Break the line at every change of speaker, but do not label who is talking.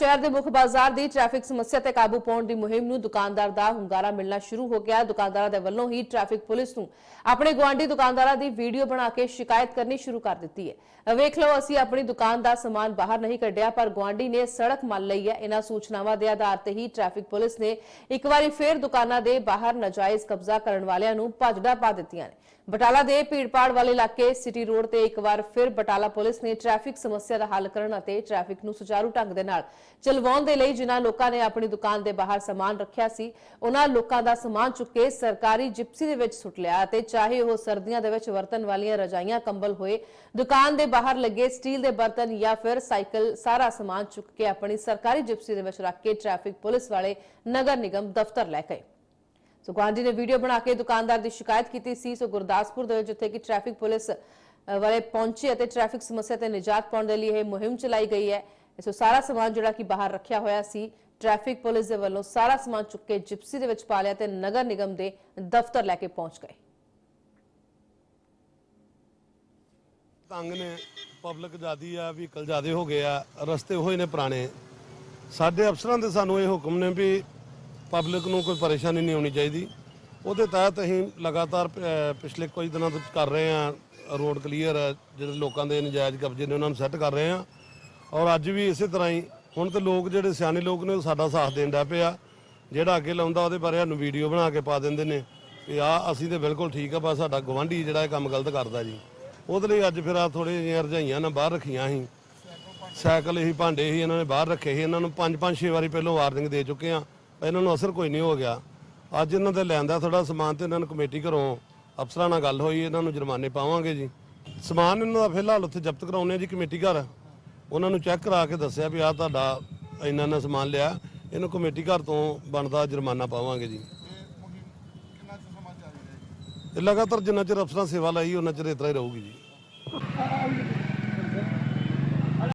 ਸ਼ਹਿਰ ਦੇ ਮੁੱਖ ਬਾਜ਼ਾਰ ਦੀ ਟ੍ਰੈਫਿਕ ਸਮੱਸਿਆ ਤੇ ਕਾਬੂ ਪਾਉਣ ਦੀ ਮੁਹਿੰਮ ਨੂੰ ਦੁਕਾਨਦਾਰ ਦਾ ਹੁੰਗਾਰਾ ਮਿਲਣਾ ਸ਼ੁਰੂ ਹੋ ਗਿਆ। ਦੁਕਾਨਦਾਰਾਂ ਦੇ ਵੱਲੋਂ ਹੀ ਟ੍ਰੈਫਿਕ ਪੁਲਿਸ ਨੂੰ ਆਪਣੇ ਗੁਆਂਢੀ ਦੁਕਾਨਦਾਰਾਂ ਦੀ ਵੀਡੀਓ ਬਣਾ ਕੇ ਸ਼ਿਕਾਇਤ ਕਰਨੀ ਸ਼ੁਰੂ ਕਰ ਦਿੱਤੀ ਹੈ। ਵੇਖ ਲਓ, ਅਸੀਂ ਆਪਣੀ ਦੁਕਾਨ ਦਾ ਸਮਾਨ ਬਾਹਰ ਨਹੀਂ ਕੱਢਿਆ, ਪਰ ਗੁਆਂਢੀ ਨੇ ਸੜਕ ਮੰਨ ਲਈ ਹੈ। ਇਹਨਾਂ ਸੂਚਨਾਵਾਂ ਦੇ ਆਧਾਰ ਤੇ ਹੀ ਟ੍ਰੈਫਿਕ ਪੁਲਿਸ ਨੇ ਇੱਕ ਵਾਰੀ ਫੇਰ ਦੁਕਾਨਾਂ ਦੇ ਬਾਹਰ ਨਾਜਾਇਜ਼ ਕਬਜ਼ਾ ਕਰਨ ਵਾਲਿਆਂ ਨੂੰ ਭੱਜੜਾ ਪਾ ਦਿੱਤੀਆਂ ਨੇ। ਬਟਾਲਾ ਦੇ ਭੀੜਪਾੜ ਵਾਲੇ ਇਲਾਕੇ ਸਿਟੀ ਰੋਡ ਤੇ ਇੱਕ ਵਾਰ ਫਿਰ ਬਟਾਲਾ ਪੁਲਿਸ ਨੇ ਟ੍ਰੈਫਿਕ ਸਮੱਸਿਆ ਦਾ ਹੱਲ ਕਰਨ ਅਤੇ ਟ੍ਰੈਫਿਕ ਨੂੰ ਸੁਚਾਰੂ ਢੰਗ ਦੇ ਨਾਲ ਚਲਵਾਉਣ ਦੇ ਲਈ ਜਿਨ੍ਹਾਂ ਲੋਕਾਂ ਨੇ ਆਪਣੀ ਦੁਕਾਨ ਦੇ ਬਾਹਰ ਸਮਾਨ ਰੱਖਿਆ ਸੀ, ਉਹਨਾਂ ਲੋਕਾਂ ਦਾ ਸਮਾਨ ਚੁੱਕ ਕੇ ਸਰਕਾਰੀ ਜਿਪਸੀ ਦੇ ਵਿੱਚ ਸੁੱਟ ਲਿਆ ਅਤੇ ਚਾਹੇ ਉਹ ਸਰਦੀਆਂ ਦੇ ਵਿੱਚ ਵਰਤਣ ਵਾਲੀਆਂ ਰਜਾਈਆਂ ਕੰਬਲ ਹੋਏ, ਦੁਕਾਨ ਦੇ ਬਾਹਰ ਲੱਗੇ ਸਟੀਲ ਦੇ ਬਰਤਨ ਜਾਂ ਫਿਰ ਸਾਈਕਲ ਸਾਰਾ ਸਮਾਨ ਚੁੱਕ ਕੇ ਆਪਣੀ ਸਰਕਾਰੀ ਜਿਪਸੀ ਦੇ ਵਿੱਚ ਰੱਖ ਕੇ ਟ੍ਰੈਫਿਕ ਪੁਲਿਸ ਵਾਲੇ ਨਗਰ ਨਿਗਮ ਦਫ਼ਤਰ ਲੈ ਗਏ। ਸੋ ਗੁਆਂਢੀ ਨੇ ਵੀਡੀਓ ਬਣਾ ਕੇ ਦੁਕਾਨਦਾਰ ਦੀ ਸ਼ਿਕਾਇਤ ਕੀਤੀ ਸੀ। ਸੋ ਗੁਰਦਾਸਪੁਰ ਦੇ ਵਿੱਚ ਜਿੱਥੇ ਕਿ ਟ੍ਰੈਫਿਕ ਪੁਲਿਸ ਵਾਲੇ ਪਹੁੰਚੇ ਅਤੇ ਟ੍ਰੈਫਿਕ ਸਮੱਸਿਆ ਤੇ ਨਿਜਾਤ ਪਾਉਣ ਦੇ ਲਈ ਇਹ ਮੁਹਿੰਮ ਚਲਾਈ ਗਈ ਹੈ। ਸੋ ਸਾਰਾ ਸਮਾਨ ਜਿਹੜਾ ਕਿ ਬਾਹਰ ਰੱਖਿਆ ਹੋਇਆ ਸੀ ਟ੍ਰੈਫਿਕ ਪੁਲਿਸ ਦੇ ਵੱਲੋਂ ਸਾਰਾ ਸਮਾਨ ਚੁੱਕ ਕੇ ਜਿਪਸੀ ਦੇ ਵਿੱਚ ਪਾ ਲਿਆ ਤੇ ਨਗਰ ਨਿਗਮ ਦੇ ਦਫ਼ਤਰ ਲੈ ਕੇ ਪਹੁੰਚ ਗਏ।
ਤੰਗ ਨੇ ਪਬਲਿਕ ਜ਼ਿਆਦੀ ਆ ਵਹੀਕਲ ਜ਼ਿਆਦੇ ਹੋ ਗਏ ਆ, ਰਸਤੇ ਹੋਏ ਨੇ ਪੁਰਾਣੇ। ਸਾਡੇ ਅਫਸਰਾਂ ਦੇ ਸਾਨੂੰ ਇਹ ਹੁਕਮ ਨੇ ਵੀ ਪਬਲਿਕ ਨੂੰ ਕੋਈ ਪਰੇਸ਼ਾਨੀ ਨਹੀਂ ਹੋਣੀ ਚਾਹੀਦੀ। ਉਹਦੇ ਤਹਿਤ ਅਸੀਂ ਲਗਾਤਾਰ ਪਿਛਲੇ ਕੁਝ ਦਿਨਾਂ ਤੋਂ ਕਰ ਰਹੇ ਆ ਰੋਡ ਕਲੀਅਰ ਜਿਹੜੇ ਲੋਕਾਂ ਦੇ ਨਜਾਇਜ਼ ਕਬਜ਼ੇ ਨੇ, ਉਹਨਾਂ ਨੂੰ ਸੈੱਟ ਕਰ ਰਹੇ ਆ ਔਰ ਅੱਜ ਵੀ ਇਸੇ ਤਰ੍ਹਾਂ ਹੀ, ਹੁਣ ਤੇ ਲੋਕ ਜਿਹੜੇ ਸਿਆਣੇ ਲੋਕ ਨੇ ਉਹ ਸਾਡਾ ਸਾਥ ਦੇਣ ਡਿਆ ਪਿਆ ਜਿਹੜਾ ਅੱਗੇ ਲਾਉਂਦਾ ਉਹਦੇ ਬਾਰੇ ਸਾਨੂੰ ਵੀਡੀਓ ਬਣਾ ਕੇ ਪਾ ਦਿੰਦੇ ਨੇ। ਵੀ ਆ, ਅਸੀਂ ਤੇ ਬਿਲਕੁਲ ਠੀਕ ਆ, ਬਸ ਸਾਡਾ ਗਵਾਂਢੀ ਜਿਹੜਾ ਇਹ ਕੰਮ ਗਲਤ ਕਰਦਾ ਜੀ। ਉਹਦੇ ਲਈ ਅੱਜ ਫਿਰ ਆ ਥੋੜੇ ਜਿਹੀਆਂ ਰਜਾਈਆਂ ਨਾ ਬਾਹਰ ਰੱਖੀਆਂ ਸੀ। ਸਾਈਕਲ ਹੀ ਭਾਂਡੇ ਹੀ ਇਹਨਾਂ ਨੇ ਬਾਹਰ ਰੱਖੇ ਸੀ। ਇਹਨਾਂ ਨੂੰ ਪੰਜ ਪੰਜ, ਛੇ ਵਾਰੀ ਪਹਿਲਾਂ ਵਾਰਨਿੰਗ ਦੇ ਚੁੱਕੇ ਆ। ਇਹਨਾਂ ਨੂੰ ਅਸਰ ਕੋਈ ਨਹੀਂ ਹੋ ਗਿਆ। ਅੱਜ ਇਹਨਾਂ ਦੇ ਲੈਂਦਾ ਥੋੜਾ ਸਮਾਨ ਤੇ ਇਹਨਾਂ ਨੂੰ ਕਮੇਟੀ ਘਰੋਂ ਅਫਸਰਾਂ ਨਾਲ ਗੱਲ ਹੋਈ, ਇਹਨਾਂ ਨੂੰ ਜੁਰਮਾਨੇ ਪਾਵਾਂਗੇ ਜੀ। ਸਮਾਨ ਇਹਨਾਂ ਦਾ ਫਿਲਹਾਲ ਉੱਥੇ ਜ਼ਬਤ ਕਰਾਉਣੇ ਜੀ ਕਮੇਟੀ ਘਰ। ਉਹਨਾਂ ਨੂੰ ਚੈੱਕ ਕਰਾ ਕੇ ਦੱਸਿਆ ਵੀ ਆ ਤੁਹਾਡਾ ਇੰਨਾ ਇੰਨਾ ਸਮਾਨ ਲਿਆ, ਇਹਨੂੰ ਕਮੇਟੀ ਘਰ ਤੋਂ ਬਣਦਾ ਜੁਰਮਾਨਾ ਪਾਵਾਂਗੇ ਜੀ। ਇਹ ਲਗਾਤਾਰ ਜਿੰਨਾ ਚਿਰ ਅਫਸਰਾਂ ਸੇਵਾ ਲਈ, ਉਹਨਾਂ ਚਿਰ ਇਤਰਾ ਹੀ ਰਹੂਗੀ ਜੀ।